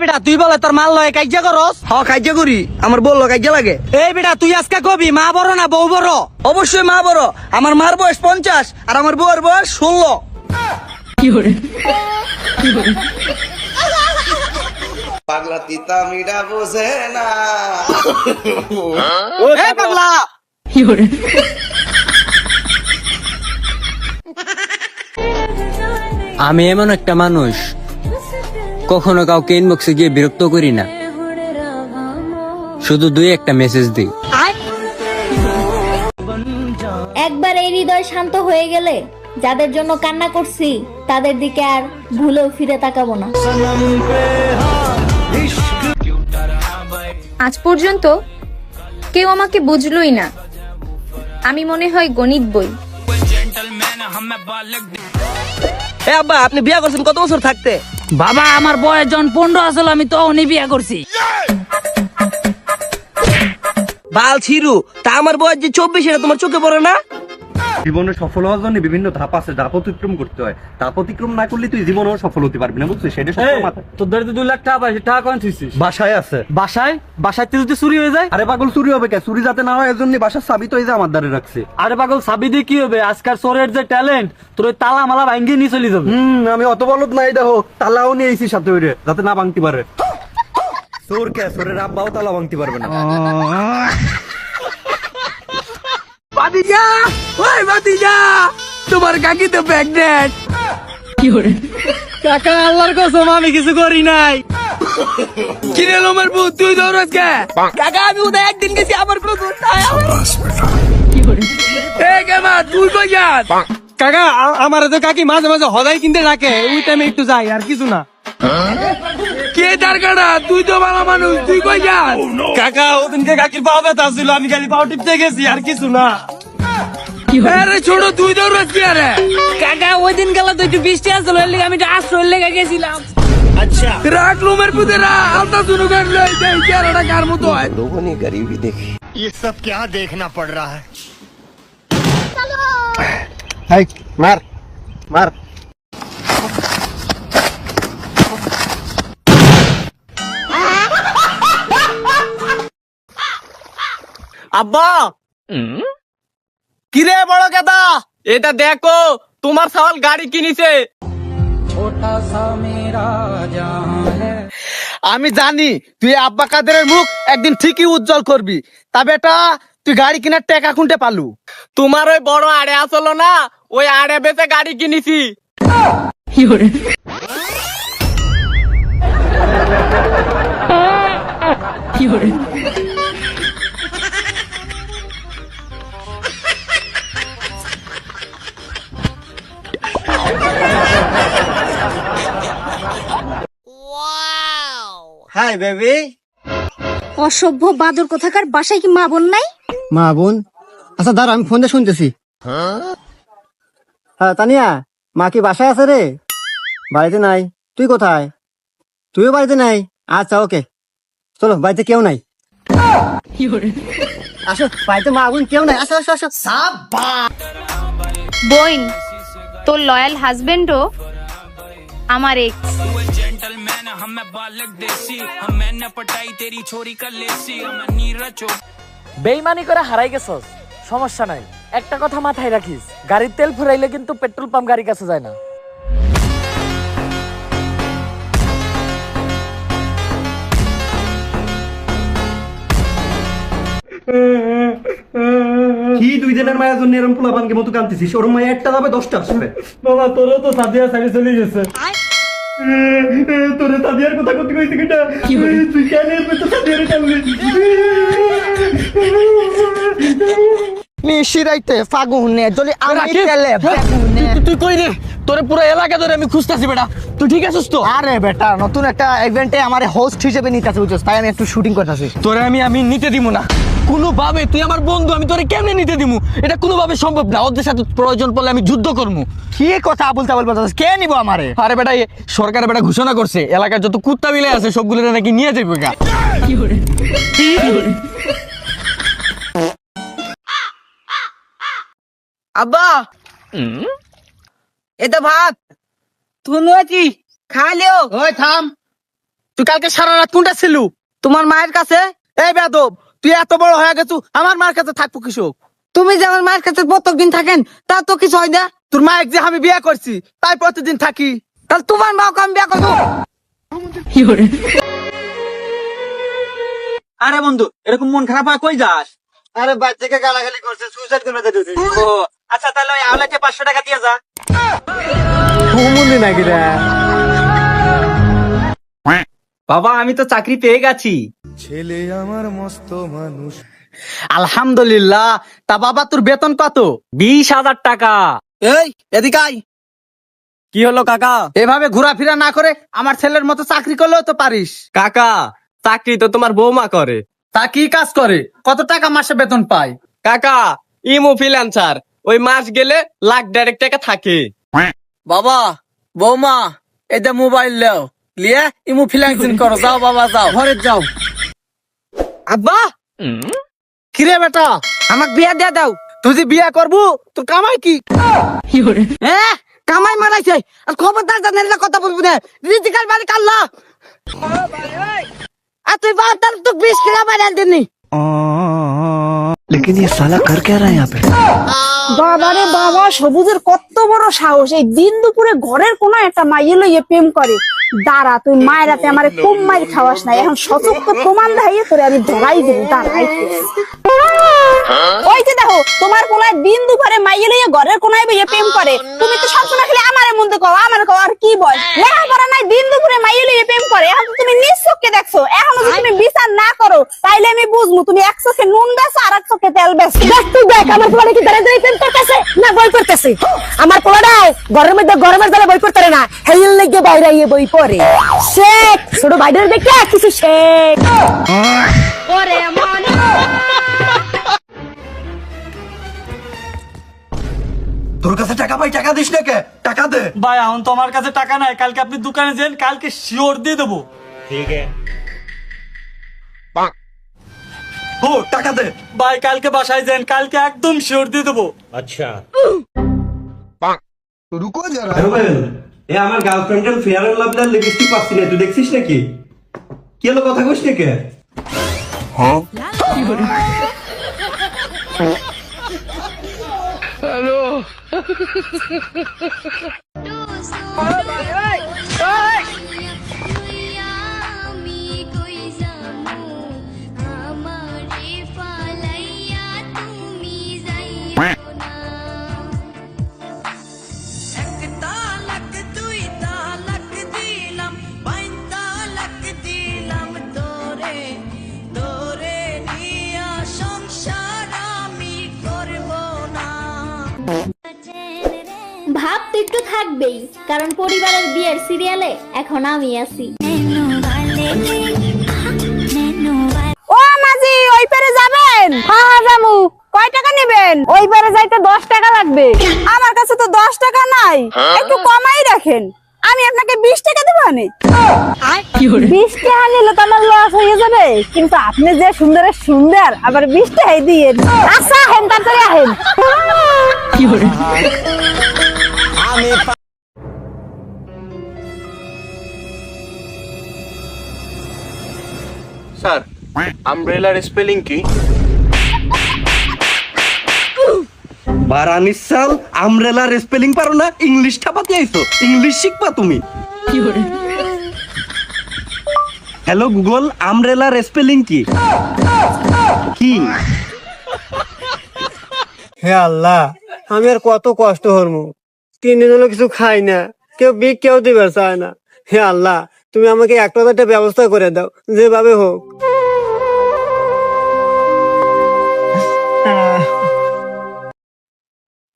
বেটা তুই বলে তোর মাল লয় কাজ্যা করস? হ কাজ্যা করি। আমার বলল কাজ্যা লাগে। এই বেটা তুই আজকে কবি মা বড় না বউ বড়? অবশ্যই মা বড়। আমার মার বয়স পঞ্চাশ আর আমার বউয়ের বয়স ষোলো। পাগলা তিতা মিডা বোঝে না। এ পাগলা! আমি এমন একটা মানুষ কখনো কাউকে ইনবক্সে গিয়ে বিরক্ত করি না। শুধু দুই একটা মেসেজ দিই। একবার এই হৃদয় শান্ত হয়ে গেলে যাদের জন্য কান্না করছি তাদের দিকে আর ভুলেও ফিরে তাকাবো না। আজ পর্যন্ত কেউ আমাকে বুঝলই না। আমি মনে হয় গণিত বই। এ আব্বা আপনি বিয়া করছেন কত বছর থাকতে? বাবা, আমার বয়স যখন পনেরো আসলে, আমি তো অনেক বিয়া করছি। বাল ছিরু, তা আমার বয়স যে চব্বিশ, এটা তোমার চোখে পড়ে না? জীবনে সফল হওয়ার জন্য বিভিন্ন ধাপ আছে ধাপ অতিক্রম করতে হয়। ধাপ অতিক্রম না করলে তুই জীবনেও সফল হতে পারবি না বুঝছিস? সেটা তোর ধরে দুই লাখ টাকা পাইছি টাকা কোন থুইছিস? বাসায় আছে। বাসায়? বাসায় যদি চুরি হয়ে যায়? আরে পাগল চুরি হবে কে? চুরি যাতে না হয় এর জন্য বাসার চাবি তো এই যে আমার দ্বারে রাখছে। আরে পাগল সাবি দিয়ে কি হবে? আজকাল চোরের যে ট্যালেন্ট তোর ওই তালা মালা ভাঙ্গিয়ে নিয়ে চলে যাবে। হুম আমি অত বলদ নাই দেখো। তালাও নিয়ে এসি সাথে ওইরে যাতে না ভাঙতে পারে। চোর কে? চোরের আব্বাও তালা ভাঙতে পারবে না। ওই তোমার কাকি তো প্রেগনেন্ট কাকা আল্লাহর কসম আমি কিছু করি নাই। কিরে লোমের ভূত তুই দৌড়স কে কাকা আমি উদয় একদিন গেছি আমার কোনো দোষ নাই। এ কেমা তুই কই যাস? কাকা আমার তো কাকি মাঝে মাঝে হদাই কিনতে ডাকে ওই টাইমে একটু যাই আর কিছু না। কে তার কাটা তুই তো ভালো মানুষ তুই কই যাস কাকা ওদিনকে কাকির পাও ব্যথা ছিল আমি খালি পাও টিপতে গেছি আর কিছু না আরে ছোট তুই দৌড়স কি আরে কাকা ওই দিন গেল তো একটু বৃষ্টি আসছিল এর লিগে আমি একটু আশ্রয় লেগে গেছিলাম রাখ লোমের পুতেরা আলতা শুরু করে লই দেই চেহারাটা কার মতো হয় ये सब क्या देखना पड़ रहा है মার মার আব্বা! কিরে বড় কেদা এটা দেখো তোমার সওয়াল গাড়ি কিনিছে। আমি জানি তুই আব্বা কাদের মুখ একদিন ঠিকই উজ্জ্বল করবি। তা বেটা তুই গাড়ি কিনার টাকা খুঁটে পালু। তোমার ওই বড় আড়ে আসলো না ওই আড়ে বেচে গাড়ি কিনেছি। Hi baby. অসভ্য বাদর কোথাকার বাসায় কি মা বোন নাই? মা বোন? আচ্ছা দাঁড়া আমি ফোন দিয়ে শুনতেছি। হ্যাঁ তানিয়া মা কি বাসায় আছে রে? বাড়িতে নাই। তুই কোথায়? তুইও বাড়িতে নাই? আচ্ছা ওকে। চলো বাড়িতে কেউ নাই। আসো বাড়িতে মা বোন কেউ নাই। আসো আসো আসো। বইন তোর লয়াল হাজবেন্ডও আমার এক্স বেইমানি করে হারাই গেছস। সমস্যা নাই। একটা কথা মাথায় রাখিস গাড়ির তেল ফুরাইলে কিন্তু পেট্রোল পাম্প গাড়ির কাছে যায় না। কি দুই দিনের মায়ের জন্য এরকম পোলা পানকে মতো কানতেছিস ওর মায়ের একটা যাবে দশটা আসবে বাবা তোরও তো সাদিয়া সারি চলে গেছে। তোরে সাদিয়ার কথা করতে কিটা তুই কেন এর পেছনে সাদিয়ারে টানলি? মিশিরাইতে ফাগুনে যদি আমি তেলে তুই কই রে? তোরে পুরো এলাকা ধরে আমি খুঁজতাছি বেটা। তুই ঠিক আছিস তো? আরে বেটা নতুন একটা ইভেন্টে আমার হোস্ট হিসেবে নিতেছে বুঝছস? তাই আমি একটু শুটিং করতেছি। তোরে আমি আমি নিতে দিব না। কোনোভাবে তুই আমার বন্ধু আমি তোরে কেমনে নিতে দিমু? এটা কোনোভাবে সম্ভব না। ওদের সাথে প্রয়োজন পড়লে আমি যুদ্ধ করব কি কথা আবুল তাবুল বলতেছিস কে নিব আমারে? আরে বেটা এ সরকার বেটা ঘোষণা করছে এলাকার যত কুত্তা বিলে আছে সবগুলো নাকি নিয়ে যাবে গা। আব্বা! এটা ভাত। তুনু আছি খা লিও ওই থাম। তুই কালকে সারা রাত কোনটা ছিল? তোমার মায়ের কাছে? এই বেদব তুই এত বড় হয়ে গেছু আমার মার কাছে থাকব কৃষক। তুমি যে আমার মায়ের কাছে প্রত্যেকদিন থাকেন তা তো কিছু হয় না। তোর মায়ের যে আমি বিয়ে করছি তাই প্রতিদিন থাকি। তাহলে তোমার মাকে আমি বিয়ে করব। আরে বন্ধু এরকম মন খারাপ হয় কই যাস? আরে বাচ্চাকে গালাগালি করছে সুইসাইড করে দিতে ও আচ্ছা তাহলে ওই আওলাকে পাঁচশো টাকা দিয়ে যা। নাকি রে? বাবা আমি তো চাকরি পেয়ে গেছি। ছেলে আমার মস্ত মানুষ। আলহামদুলিল্লাহ। তা বাবা তোর বেতন কত? বিশ হাজার টাকা। এই এদিকে আয়। কি হলো কাকা? এভাবে ঘোরাফেরা না করে আমার ছেলের মতো চাকরি করলেও তো পারিস। কাকা চাকরি তো তোমার বৌমা করে। তা কি কাজ করে? কত টাকা মাসে বেতন পায়? কাকা ইমো ফ্রিল্যান্সার ওই মাস গেলে লাখ দেড়েক টাকা থাকে। বাবা বৌমা এটা মোবাইল লেও। লিয়ে ইমু করো যাও বাবা যাও। ঘরে যাও। আব্বা! কিরে বেটা? আমাকে বিয়া দিয়ে দাও। তুই যে বিয়া করবু তোর কামাই কি? হ্যাঁ কামাই মারাইছে। আর খবরদার জানেন কথা বলবি না। রিজিকার বাড়ি কাল্লা। আর তুই বারোটার তো বিশ কিলো বাড়ি দিনি বাবারে বাবা সবুজের কত বড় সাহস। এই দিন দুপুরে ঘরের কোন একটা মাইয়ে লইয়ে প্রেম করে। দাঁড়া, তুই মায়েরাতে আমার কম মাইর খাওয়াস না এখন সচক্ষ প্রমাণ দেখাইয়ে তোরে আমি ধরাই দেবো, দাঁড়াই ওই যে দেখো, তোমার কোলায় দিন দুপুরে মাইয়ে লইয়া ঘরের কোনায় বইয়ে প্রেম করে। তুমি তো সবসময় খালি আমারে মন্দ কও, আমার কও আর কি বল? লেখাপড়া নাই, দিন দুপুরে মাইয়ে লইয়ে প্রেম করে। এখন দেখছ? এখন যদি তুমি বিচার না করো তাইলে আমি বুঝব তুমি এক চোখে নুন বেছো আর এক চোখে তেল বেছো। দেখ তুই দেখ আমার পোলাটা কি দাঁড়িয়ে দাঁড়িয়ে প্রেম করতেছে না বই করতেছে আমার পোলাটাই ঘরের মধ্যে গরমের জ্বালা বই করতে না। হেইল লেগে বাইরে ইয়ে বই পড়ে। শেখ ছোট ভাইদের দেখে কিছু শেখ। তোর কাছে টাকা পাই টাকা দিস না কে? টাকা দে। ভাই এখন তো আমার কাছে টাকা নাই কালকে আপনি দোকানে যান কালকে শিওর দিয়ে দেবো। ও টাকা দে। ভাই কালকে বাসায় যান কালকে একদম শিওর দিয়ে দেবো। রুবেল এ আমার গার্লফ্রেন্ডের ফেয়ার এন্ড লাভলার লিপস্টিক পাচ্ছি না তুই দেখছিস নাকি? কি হলো কথা কইস নাকি ভাব কারণ পরিবারের বিয়ের সিরিয়ালে এখন আমি আছি। ও মাঝি ওই পারে যাবেন? হ্যাঁ হ্যাঁ জামু কয় টাকা নেবেন? ওই পারে যাইতে দশ টাকা লাগবে। আমার কাছে তো দশ টাকা নাই। একটু কমাই রাখেন। আমি আপনাকে বিশ টাকা দেবো আনে। বিশ টাকা নিলে তো আমার লস হয়ে যাবে। কিন্তু আপনি যে সুন্দরের সুন্দর আবার বিশ টাকাই দিয়ে আচ্ছা আহেন তাড়াতাড়ি আহেন। স্যার আমব্রেলার স্পেলিং কি? বারানিস সাল আমব্রেলার স্পেলিং পারো না ইংলিশটা পাতি আইছো ইংলিশ শিখবা তুমি। হ্যালো গুগল আমব্রেলার স্পেলিং কি? কি? হে আল্লাহ আমি আর কত কষ্ট হরমু। তিন দিন হলো কিছু খাই না কেউ বিক কেউ দিবে চায় না। হে আল্লাহ তুমি আমাকে একটা একটা ব্যবস্থা করে দাও যেভাবে হোক।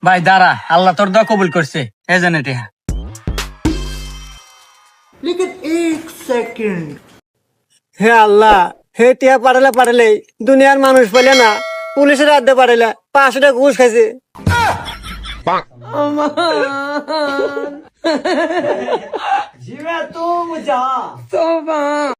ভাই দাঁড়া আল্লাহ তোর দোয়া কবুল করছে। এ জানে টেহা হে আল্লাহ হে টিয়া পাঠালে পাঠালে দুনিয়ার মানুষ পেলে না পুলিশের হাতে পাঠালে পাঁচশো টাকা ঘুষ খাইছে। 棒！哈哈哈哈哈！一万都不讲，走吧。